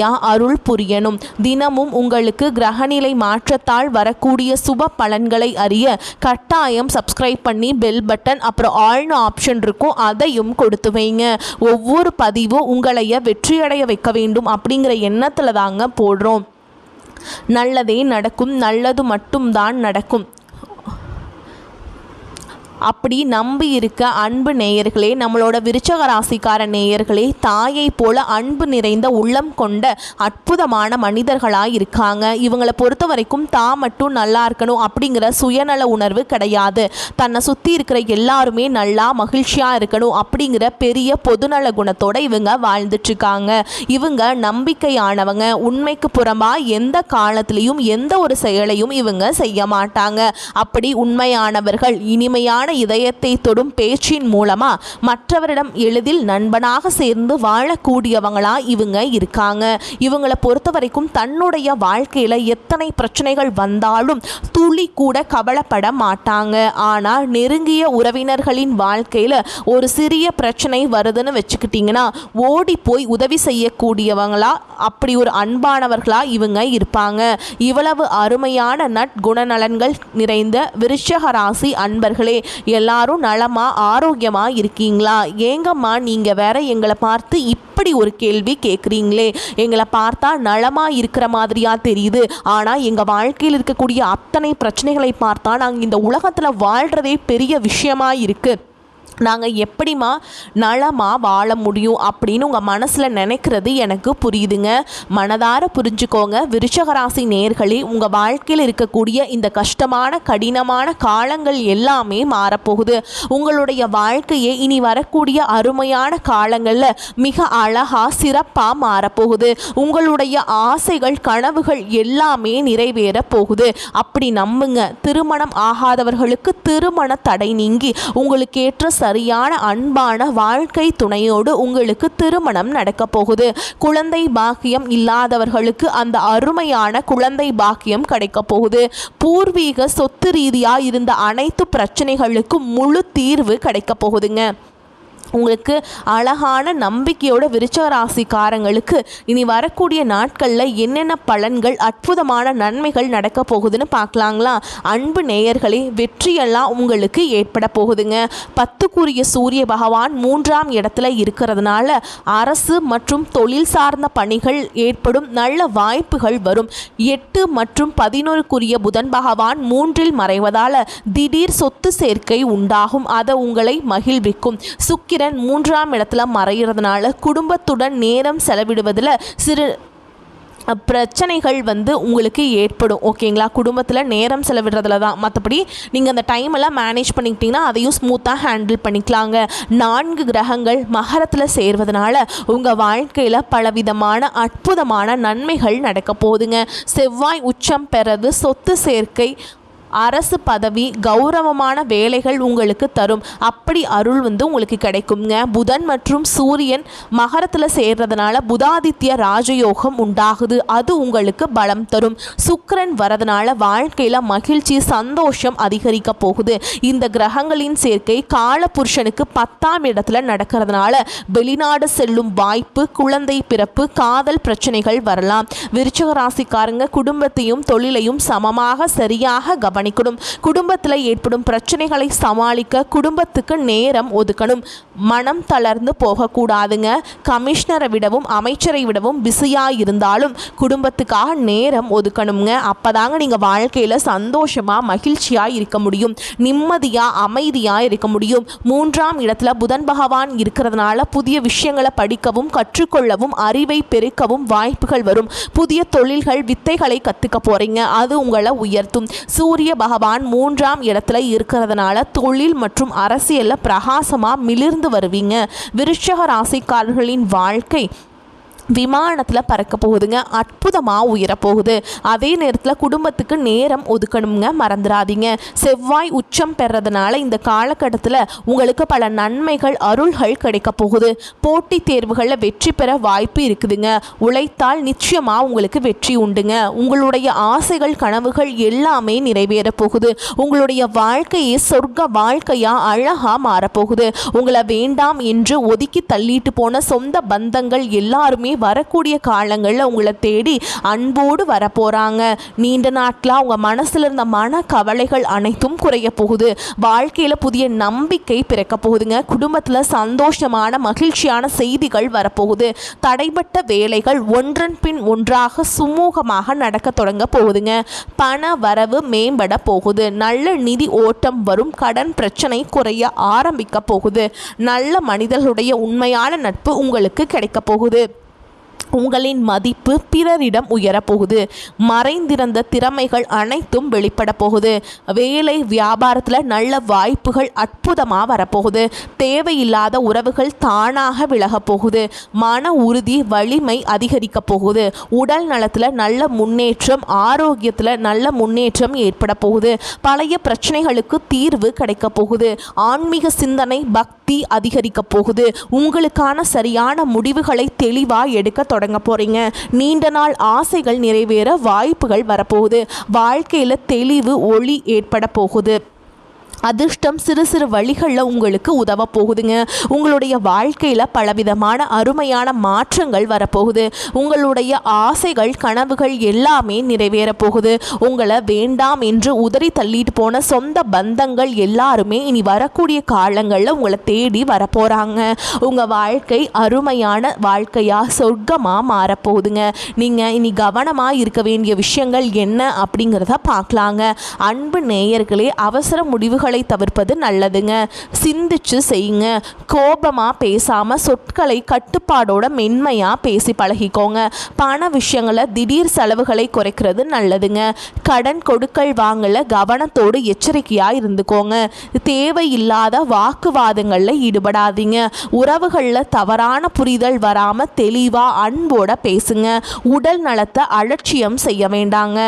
அருள் புரியணும். தினமும் உங்களுக்கு கிரகநிலை மாற்றத்தால் வரக்கூடிய சுப பலன்களை அறிய கட்டாயம் சப்ஸ்கிரைப் பண்ணி பெல் பட்டன் அப்புறம் ஆல்னு ஆப்ஷன் இருக்கும் அதையும் கொடுத்து வைங்க. ஒவ்வொரு பதிவும் உங்களைய வெற்றியடைய வைக்க வேண்டும் அப்படிங்கிற எண்ணத்தில் தாங்க போடுறோம். நல்லதே நடக்கும் நல்லது மட்டும்தான் நடக்கும். அப்படி நம்பி இருக்க அன்பு நேயர்களே நம்மளோட விருச்சக ராசிக்கார நேயர்களே தாயை போல அன்பு நிறைந்த உள்ளம் கொண்ட அற்புதமான மனிதர்களாக இருக்காங்க. இவங்களை பொறுத்த வரைக்கும் தா மட்டும் நல்லா இருக்கணும் அப்படிங்கிற சுயநல உணர்வு கிடையாது. தன்னை சுற்றி இருக்கிற எல்லாருமே நல்லா மகிழ்ச்சியாக இருக்கணும் அப்படிங்கிற பெரிய பொதுநல குணத்தோட இவங்க வாழ்ந்துட்டுருக்காங்க. இவங்க நம்பிக்கையானவங்க உண்மைக்கு புறம்பாக எந்த காலத்திலையும் எந்த ஒரு செயலையும் இவங்க செய்ய மாட்டாங்க. அப்படி உண்மையானவர்கள் இனிமையான இதயத்தை தொடும் பேச்சின் மூலமா மற்றவரிடம் எளிதில் நண்பனாக சேர்ந்து வாழக்கூடியவங்களா இவங்க இருக்காங்க. இவங்களை பொறுத்த வரைக்கும் தன்னுடைய வாழ்க்கையில எத்தனை பிரச்சனைகள் வந்தாலும் துளி கூட கவலைப்பட மாட்டாங்க. ஆனா நெருங்கிய உறவினர்களின் வாழ்க்கையில ஒரு சிறிய பிரச்சனை வருதுன்னு வச்சுக்கிட்டிங்கன்னா ஓடி போய் உதவி செய்யக்கூடியவங்களா அப்படி ஒரு அன்பானவர்களா இவங்க இருப்பாங்க. இவ்வளவு அருமையான நட்குணநலன்கள் நிறைந்த விருஷக ராசி அன்பர்களே எல்லாரும் நலமா ஆரோக்கியமா இருக்கீங்களா? ஏங்கம்மா நீங்க வேற எங்களை பார்த்து இப்படி ஒரு கேள்வி கேட்குறீங்களே எங்களை பார்த்தா நலமா இருக்கிற மாதிரியா தெரியுது. ஆனா எங்க வாழ்க்கையில் இருக்கக்கூடிய அத்தனை பிரச்சனைகளை பார்த்தா நாங்கள் இந்த உலகத்துல வாழ்றதே பெரிய விஷயமா இருக்கு. நாங்கள் எப்படிம்மா நலமாக வாழ முடியும் அப்படின்னு உங்கள் மனசில் நினைக்கிறது எனக்கு புரியுதுங்க. மனதார புரிஞ்சுக்கோங்க. விருச்சகராசி நேர்களே உங்கள் வாழ்க்கையில் இருக்கக்கூடிய இந்த கஷ்டமான கடினமான காலங்கள் எல்லாமே மாறப்போகுது. உங்களுடைய வாழ்க்கையை இனி வரக்கூடிய அருமையான காலங்களில் மிக அழகாக சிறப்பாக மாறப்போகுது. உங்களுடைய ஆசைகள் கனவுகள் எல்லாமே நிறைவேற போகுது. அப்படி நம்புங்க. திருமணம் ஆகாதவர்களுக்கு திருமண தடை நீங்கி உங்களுக்கு ஏற்ற சரியான அன்பான வாழ்க்கை துணையோடு உங்களுக்கு திருமணம் நடக்கப் போகுது. குழந்தை பாக்கியம் இல்லாதவர்களுக்கு அந்த அருமையான குழந்தை பாக்கியம் கிடைக்கப் போகுது. பூர்வீக சொத்து ரீதியாக இருந்த அனைத்து பிரச்சனைகளுக்கும் முழு தீர்வு கிடைக்கப் போகுதுங்க. உங்களுக்கு அழகான நம்பிக்கையோட விருச்ச ராசிக்காரங்களுக்கு இனி வரக்கூடிய நாட்களில் என்னென்ன பலன்கள் அற்புதமான நன்மைகள் நடக்க போகுதுன்னு பார்க்கலாங்களா? அன்பு நேயர்களே வெற்றியெல்லாம் உங்களுக்கு ஏற்பட போகுதுங்க. பத்துக்குரிய சூரிய பகவான் மூன்றாம் இடத்துல இருக்கிறதுனால அரசு மற்றும் தொழில் சார்ந்த பணிகள் ஏற்படும் நல்ல வாய்ப்புகள் வரும். எட்டு மற்றும் பதினோருக்குரிய புதன் பகவான் மூன்றில் மறைவதால் திடீர் சொத்து சேர்க்கை உண்டாகும். அதை உங்களை மகிழ்விக்கும். சுக்கிர சந்திரன் மூன்றாம் இடத்துல மறைகிறதுனால குடும்பத்துடன் நேரம் செலவிடுவதில் சிறு பிரச்சனைகள் வந்து உங்களுக்கு ஏற்படும் ஓகேங்களா? குடும்பத்தில் நேரம் செலவிடுறதுல தான். மற்றபடி நீங்கள் அந்த டைமெல்லாம் மேனேஜ் பண்ணிக்கிட்டிங்கன்னா அதையும் ஸ்மூத்தாக ஹேண்டில் பண்ணிக்கலாங்க. நான்கு கிரகங்கள் மகரத்தில் சேர்வதனால உங்கள் வாழ்க்கையில் பலவிதமான அற்புதமான நன்மைகள் நடக்க போகுதுங்க. செவ்வாய் உச்சம் பெறது சொத்து சேர்க்கை அரசு பதவி கௌரவமான வேலைகள் உங்களுக்கு தரும். அப்படி அருள் வந்து உங்களுக்கு கிடைக்குங்க புதன் மற்றும் சூரியன் மகரத்தில் சேர்றதுனால புதாதித்ய ராஜயோகம் உண்டாகுது. அது உங்களுக்கு பலம் தரும். சுக்கரன் வரதுனால வாழ்க்கையில் மகிழ்ச்சி சந்தோஷம் அதிகரிக்க போகுது. இந்த கிரகங்களின் சேர்க்கை காலபுருஷனுக்கு பத்தாம் இடத்துல நடக்கிறதுனால வெளிநாடு செல்லும் வாய்ப்பு குழந்தை பிறப்பு காதல் பிரச்சனைகள் வரலாம். விருச்சக ராசிக்காரங்க குடும்பத்தையும் தொழிலையும் சமமாக சரியாக கவனம் கவனிக்கணும் குடும்பத்தில் ஏற்படும் பிரச்சனைகளை சமாளிக்க குடும்பத்துக்கு நேரம் ஒதுக்கணும். மனம் தளர்ந்து போகக்கூடாதுங்க. கமிஷனரை விடவும் அமைச்சரை விடவும் பிஸியாக இருந்தாலும் குடும்பத்துக்காக நேரம் ஒதுக்கணுங்க. அப்போதாங்க நீங்கள் வாழ்க்கையில் சந்தோஷமாக மகிழ்ச்சியாக இருக்க முடியும். நிம்மதியாக அமைதியாக இருக்க முடியும். மூன்றாம் இடத்துல புதன் பகவான் இருக்கிறதுனால புதிய விஷயங்களை படிக்கவும் கற்றுக்கொள்ளவும் அறிவை பெருக்கவும் வாய்ப்புகள் வரும். புதிய தொழில்கள் வித்தைகளை கற்றுக்க போகிறீங்க அது உங்களை உயர்த்தும். சூரிய பகவான் மூன்றாம் இடத்துல இருக்கிறதுனால தொழில் மற்றும் அரசியலில் பிரகாசமாக மிளிர்ந்து வருவீங்க. விருட்சக ராசிக்காரர்களின் வாழ்க்கை விமானத்தில் பறக்க போகுதுங்க. அற்புதமாக உயரப்போகுது. அதே நேரத்தில் குடும்பத்துக்கு நேரம் ஒதுக்கணுங்க மறந்துடாதீங்க செவ்வாய் உச்சம் பெறதுனால இந்த காலகட்டத்தில் உங்களுக்கு பல நன்மைகள் அருள்கள் கிடைக்க போகுது. போட்டித் தேர்வுகளில் வெற்றி பெற வாய்ப்பு இருக்குதுங்க. உழைத்தால் நிச்சயமாக உங்களுக்கு வெற்றி உண்டுங்க. உங்களுடைய ஆசைகள் கனவுகள் எல்லாமே நிறைவேற போகுது. உங்களுடைய வாழ்க்கையே சொர்க்க வாழ்க்கையாக அழகாக மாறப்போகுது உங்களை வேண்டாம் என்று ஒதுக்கி தள்ளிட்டு போன சொந்த பந்தங்கள் எல்லாருமே வரக்கூடிய காலங்களில் உங்களை தேடி அன்போடு வரப்போகிறாங்க நீண்ட நாட்களாக அவங்க மனசில் இருந்த மன கவலைகள் அனைத்தும் குறைய போகுது. வாழ்க்கையில் புதிய நம்பிக்கை பிறக்க போகுதுங்க. குடும்பத்தில் சந்தோஷமான மகிழ்ச்சியான செய்திகள் வரப்போகுது. தடைப்பட்ட வேலைகள் ஒன்றன் பின் ஒன்றாக சுமூகமாக நடக்க தொடங்க போகுதுங்க. பண வரவு மேம்பட போகுது. நல்ல நிதி ஓட்டம் வரும். கடன் பிரச்சனை குறைய ஆரம்பிக்க போகுது. நல்ல மனிதர்களுடைய உண்மையான நட்பு உங்களுக்கு கிடைக்க போகுது. உங்களின் மதிப்பு பிறரிடம் உயரப்போகுது. மறைந்திருந்த திறமைகள் அனைத்தும் வெளிப்பட போகுது வேலை வியாபாரத்தில் நல்ல வாய்ப்புகள் அற்புதமாக வரப்போகுது. தேவையில்லாத உறவுகள் தானாக விலகப் போகுது மன உறுதி வலிமை அதிகரிக்க போகுது. உடல் நலத்தில் நல்ல முன்னேற்றம் ஆரோக்கியத்தில் நல்ல முன்னேற்றம் ஏற்பட போகுது. பழைய பிரச்சனைகளுக்கு தீர்வு கிடைக்க போகுது. ஆன்மீக சிந்தனை பக்தி அதிகரிக்க போகுது. உங்களுக்கான சரியான முடிவுகளை தெளிவாக எடுக்க தொடங்க போகிறீங்க நீண்ட நாள் ஆசைகள் நிறைவேற வாய்ப்புகள் வரப்போகுது. வாழ்க்கையில் தெளிவு ஒளி ஏற்பட போகுது. அதிர்ஷ்டம் சிறு சிறு வழிகளில் உங்களுக்கு உதவ போகுதுங்க உங்களுடைய வாழ்க்கையில் பலவிதமான அருமையான மாற்றங்கள் வரப்போகுது. உங்களுடைய ஆசைகள் கனவுகள் எல்லாமே நிறைவேற போகுது உங்களை வேண்டாம் என்று உதறி தள்ளிட்டு போன சொந்த பந்தங்கள் எல்லாருமே இனி வரக்கூடிய காலங்களில் உங்களை தேடி வரப்போகிறாங்க உங்கள் வாழ்க்கை அருமையான வாழ்க்கையாக சொர்க்கமாக மாறப்போகுதுங்க. நீங்கள் இனி கவனமாக இருக்க வேண்டிய விஷயங்கள் என்ன அப்படிங்கிறத பார்க்கலாங்க. அன்பு நேயர்களே அவசர முடிவுகள் சொற்களை தவிர்ப்பது நல்லதுங்க. சிந்திச்சு செய்யுங்க. கோபமாக பேசாமல் சொற்களை கட்டுப்பாடோட மென்மையாக பேசி பழகிக்கோங்க. பண விஷயங்களை திடீர் செலவுகளை குறைக்கிறது நல்லதுங்க. கடன் கொடுக்கல் வாங்கல கவனத்தோடு எச்சரிக்கையாக இருந்துக்கோங்க. தேவையில்லாத வாக்குவாதங்களில் ஈடுபடாதீங்க. உறவுகளில் தவறான புரிதல் வராமல் தெளிவாக அன்போட பேசுங்க. உடல் நலத்தை அலட்சியம் செய்ய வேண்டாங்க.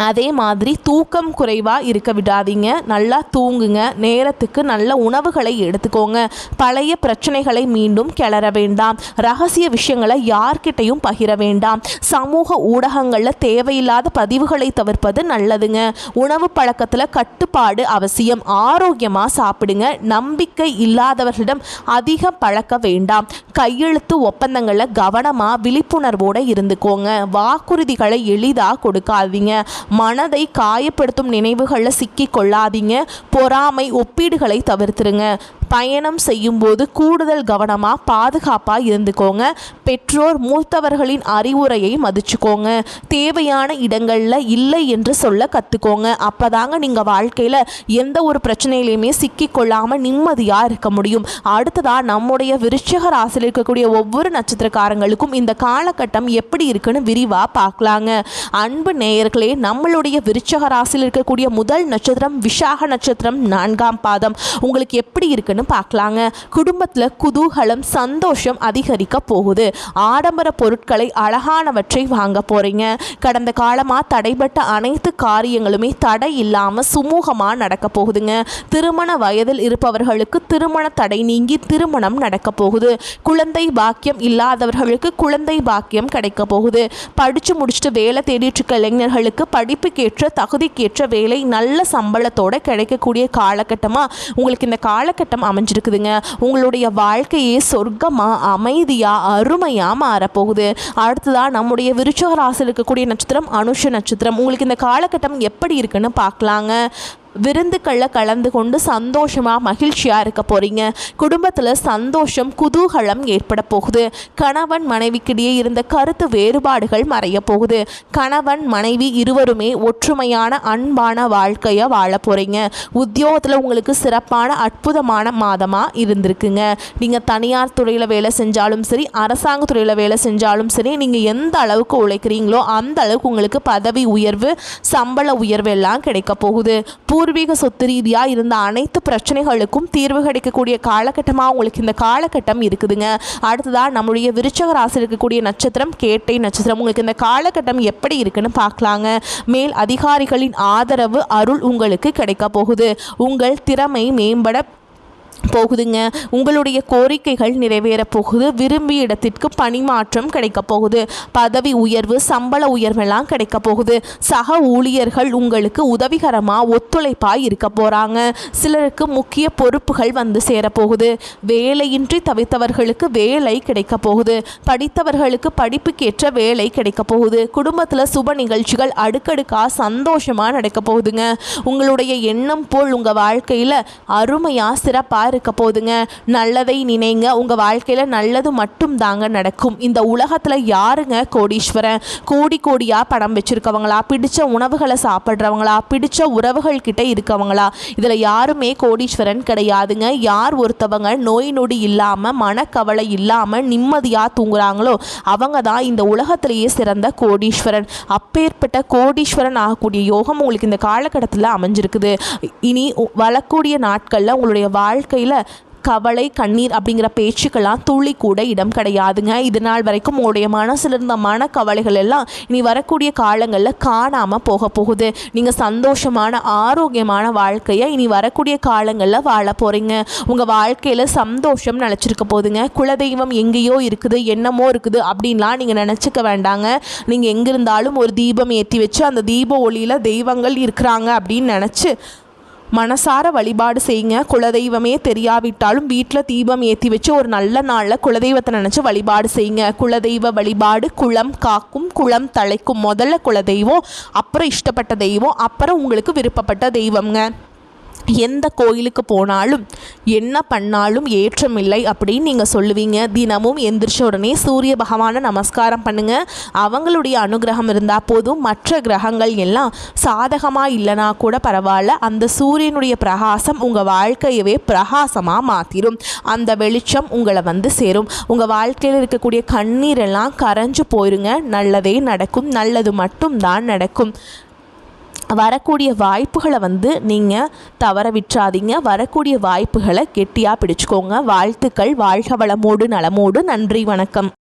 அதே மாதிரி தூக்கம் குறைவாக இருக்க விடாதீங்க. நல்லா தூங்குங்க. நேரத்துக்கு நல்ல உணவுகளை எடுத்துக்கோங்க. பழைய பிரச்சனைகளை மீண்டும் கிளற வேண்டாம். ரகசிய விஷயங்களை யார்கிட்டையும் பகிர வேண்டாம். சமூக ஊடகங்களில் தேவையில்லாத பதிவுகளை தவிர்ப்பது நல்லதுங்க. உணவு பழக்கத்தில் கட்டுப்பாடு அவசியம். ஆரோக்கியமாக சாப்பிடுங்க. நம்பிக்கை இல்லாதவர்களிடம் அதிகம் பழக்க வேண்டாம். கையெழுத்து ஒப்பந்தங்களில் கவனமாக விழிப்புணர்வோடு இருந்துக்கோங்க. வாக்குறுதிகளை எளிதாக கொடுக்காதீங்க. மனதை காயப்படுத்தும் நினைவுகளில் சிக்கி கொள்ளாதீங்க. பொறாமை ஒப்பீடுகளை தவிர்த்துருங்க. பயணம் செய்யும்போது கூடுதல் கவனமாக பாதுகாப்பாக இருந்துக்கோங்க. பெற்றோர் மூத்தவர்களின் அறிவுரையை மதிச்சுக்கோங்க. தேவையான இடங்களில் இல்லை என்று சொல்ல கற்றுக்கோங்க அப்போ தாங்க நீங்கள் வாழ்க்கையில் எந்த ஒரு பிரச்சனையிலையுமே சிக்கிக்கொள்ளாமல் நிம்மதியாக இருக்க முடியும். அடுத்ததாக நம்முடைய விருச்சக ராசியில் இருக்கக்கூடிய ஒவ்வொரு நட்சத்திரக்காரங்களுக்கும் இந்த காலகட்டம் எப்படி இருக்குன்னு விரிவாக பார்க்கலாங்க அன்பு நேயர்களே நம்மளுடைய விருச்சக ராசியில் இருக்கக்கூடிய முதல் நட்சத்திரம் விஷாக நட்சத்திரம் நான்காம் பாதம். உங்களுக்கு எப்படி இருக்குன்னு என்னன்னு பார்க்கலாங்க. குடும்பத்தில் குதூகலம் சந்தோஷம் அதிகரிக்க போகுது. ஆடம்பர பொருட்களை அழகானவற்றை வாங்க போகிறீங்க கடந்த காலமாக தடைப்பட்ட அனைத்து காரியங்களுமே தடை இல்லாமல் சுமூகமாக நடக்க போகுதுங்க. திருமண வயதில் இருப்பவர்களுக்கு திருமண தடை நீங்கி திருமணம் நடக்க போகுது. குழந்தை பாக்கியம் இல்லாதவர்களுக்கு குழந்தை பாக்கியம் கிடைக்க போகுது. படித்து முடிச்சுட்டு வேலை தேடிட்டு இருக்க இளைஞர்களுக்கு படிப்புக்கேற்ற தகுதிக்கேற்ற வேலை நல்ல சம்பளத்தோட கிடைக்கக்கூடிய காலகட்டமாக உங்களுக்கு இந்த காலகட்டம் அமைஞ்சிருக்குதுங்க. உங்களுடைய வாழ்க்கையே சொர்க்கமாக அமைதியாக அருமையாக மாறப்போகுது. அடுத்ததாக நம்முடைய விருச்சக ராசியில் இருக்கக்கூடிய நட்சத்திரம் அனுஷ நட்சத்திரம். உங்களுக்கு இந்த காலகட்டம் எப்படி இருக்குன்னு பார்க்கலாங்க. விருந்துக்களில் கலந்து கொண்டு சந்தோஷமாக மகிழ்ச்சியாக இருக்க போகிறீங்க குடும்பத்தில் சந்தோஷம் குதூகலம் ஏற்பட போகுது. கணவன் மனைவிக்கிடையே இருந்த கருத்து வேறுபாடுகள் மறைய போகுது. கணவன் மனைவி இருவருமே ஒற்றுமையான அன்பான வாழ்க்கையை வாழ போகிறீங்க உத்தியோகத்தில் உங்களுக்கு சிறப்பான அற்புதமான மாதமாக இருந்திருக்குங்க. நீங்கள் தனியார் துறையில் வேலை செஞ்சாலும் சரி அரசாங்க துறையில் வேலை செஞ்சாலும் சரி நீங்கள் எந்த அளவுக்கு உழைக்கிறீங்களோ அந்த அளவுக்கு உங்களுக்கு பதவி உயர்வு சம்பள உயர்வு எல்லாம் கிடைக்க போகுது. பூர்வீக சொத்து ரீதியாக இருந்த அனைத்து பிரச்சனைகளுக்கும் தீர்வு கிடைக்கக்கூடிய காலகட்டமாக உங்களுக்கு இந்த காலகட்டம் இருக்குதுங்க. அடுத்ததாக நம்முடைய விருச்சக ராசி இருக்கக்கூடிய நட்சத்திரம் கேட்டை நட்சத்திரம். உங்களுக்கு இந்த காலகட்டம் எப்படி இருக்குன்னு பார்க்கலாங்க. மேல் அதிகாரிகளின் ஆதரவு அருள் உங்களுக்கு கிடைக்க போகுது. உங்கள் திறமை மேம்பட போகுதுங்க. உங்களுடைய கோரிக்கைகள் நிறைவேற போகுது. விரும்பிய இடத்திற்கு பணிமாற்றம் கிடைக்க போகுது. பதவி உயர்வு சம்பள உயர்வெல்லாம் கிடைக்க போகுது. சக ஊழியர்கள் உங்களுக்கு உதவிகரமாக ஒத்துழைப்பாக இருக்க போகிறாங்க சிலருக்கு முக்கிய பொறுப்புகள் வந்து சேரப்போகுது வேலையின்றி தவித்தவர்களுக்கு வேலை கிடைக்க போகுது. படித்தவர்களுக்கு படிப்புக்கேற்ற வேலை கிடைக்க போகுது. குடும்பத்தில் சுப நிகழ்ச்சிகள் அடுக்கடுக்காக சந்தோஷமாக நடக்க போகுதுங்க. உங்களுடைய எண்ணம் போல் உங்கள் வாழ்க்கையில் அருமையாக சிறப்பாக இருக்க போகுதுங்க நல்லதை நினைங்க. உங்கள் வாழ்க்கையில் நல்லது மட்டும் தாங்க நடக்கும். இந்த உலகத்தில் யாருங்க கோடீஸ்வரன்? கோடி கோடியாக பணம் வச்சுருக்கவங்களா? பிடிச்ச உணவுகளை சாப்பிட்றவங்களா? பிடிச்ச உறவுகள் கிட்ட இருக்கவங்களா? இதில் யாருமே கோடீஸ்வரன் கிடையாதுங்க. யார் ஒருத்தவங்க நோய் நொடி இல்லாமல் மனக்கவலை இல்லாமல் நிம்மதியாக தூங்குறாங்களோ அவங்க தான் இந்த உலகத்திலேயே சிறந்த கோடீஸ்வரன். அப்பேற்பட்ட கோடீஸ்வரன் ஆகக்கூடிய யோகம் உங்களுக்கு இந்த காலகட்டத்தில் அமைஞ்சிருக்குது. இனி வரக்கூடிய நாட்களில் உங்களுடைய வாழ்க்கையில் கவலை கண்ணீர் அப்படிங்கிற பேச்சுக்கெல்லாம் துளி கூட இடம் கிடையாதுங்க. இது நாள் வரைக்கும் உங்களுடைய மனசில் இருந்த மனக்கவலைகள் எல்லாம் இனி வரக்கூடிய காலங்களில் காணாமல் போக போகுது. நீங்கள் சந்தோஷமான ஆரோக்கியமான வாழ்க்கையை இனி வரக்கூடிய காலங்களில் வாழ போகிறீங்க உங்கள் வாழ்க்கையில் சந்தோஷம் நினச்சிருக்க போகுதுங்க. குலதெய்வம் எங்கேயோ இருக்குது என்னமோ இருக்குது அப்படின்லாம் நீங்கள் நினச்சிக்க வேண்டாங்க. நீங்கள் எங்கே இருந்தாலும் ஒரு தீபம் ஏற்றி வச்சு அந்த தீப ஒளியில் தெய்வங்கள் இருக்கிறாங்க அப்படின்னு நினச்சி மனசார வழிபாடு செய்யுங்க. குலதெய்வமே தெரியாவிட்டாலும் வீட்டில் தீபம் ஏற்றி வச்சு ஒரு நல்ல நாளில் குலதெய்வத்தை நினச்சி வழிபாடு செய்யுங்க. குலதெய்வ வழிபாடு குளம் காக்கும் குளம் தழைக்கும். முதல்ல குலதெய்வம் அப்புறம் இஷ்டப்பட்ட தெய்வம் அப்புறம் உங்களுக்கு விருப்பப்பட்ட தெய்வம்ங்க. எந்த கோயிலுக்கு போனாலும் என்ன பண்ணாலும் ஏற்றமில்லை அப்படின்னு நீங்கள் சொல்லுவீங்க. தினமும் எந்திரிச்ச உடனே சூரிய பகவானை நமஸ்காரம் பண்ணுங்க. அவங்களுடைய அனுகிரகம் இருந்தால் போதும். மற்ற கிரகங்கள் எல்லாம் சாதகமாக இல்லைனா கூட பரவாயில்ல. அந்த சூரியனுடைய பிரகாசம் உங்கள் வாழ்க்கையவே பிரகாசமாக மாற்றிடும் அந்த வெளிச்சம் உங்களை வந்து சேரும். உங்கள் வாழ்க்கையில் இருக்கக்கூடிய கண்ணீரெல்லாம் கரைஞ்சு போயிருங்க. நல்லதே நடக்கும். நல்லது மட்டும்தான் நடக்கும். வரக்கூடிய வாய்ப்புகளை வந்து நீங்கள் தவற விட்டுறாதீங்க. வரக்கூடிய வாய்ப்புகளை கெட்டியாக பிடிச்சுக்கோங்க. வாழ்த்துக்கள். வாழ்க வளமோடு நலமோடு. நன்றி வணக்கம்.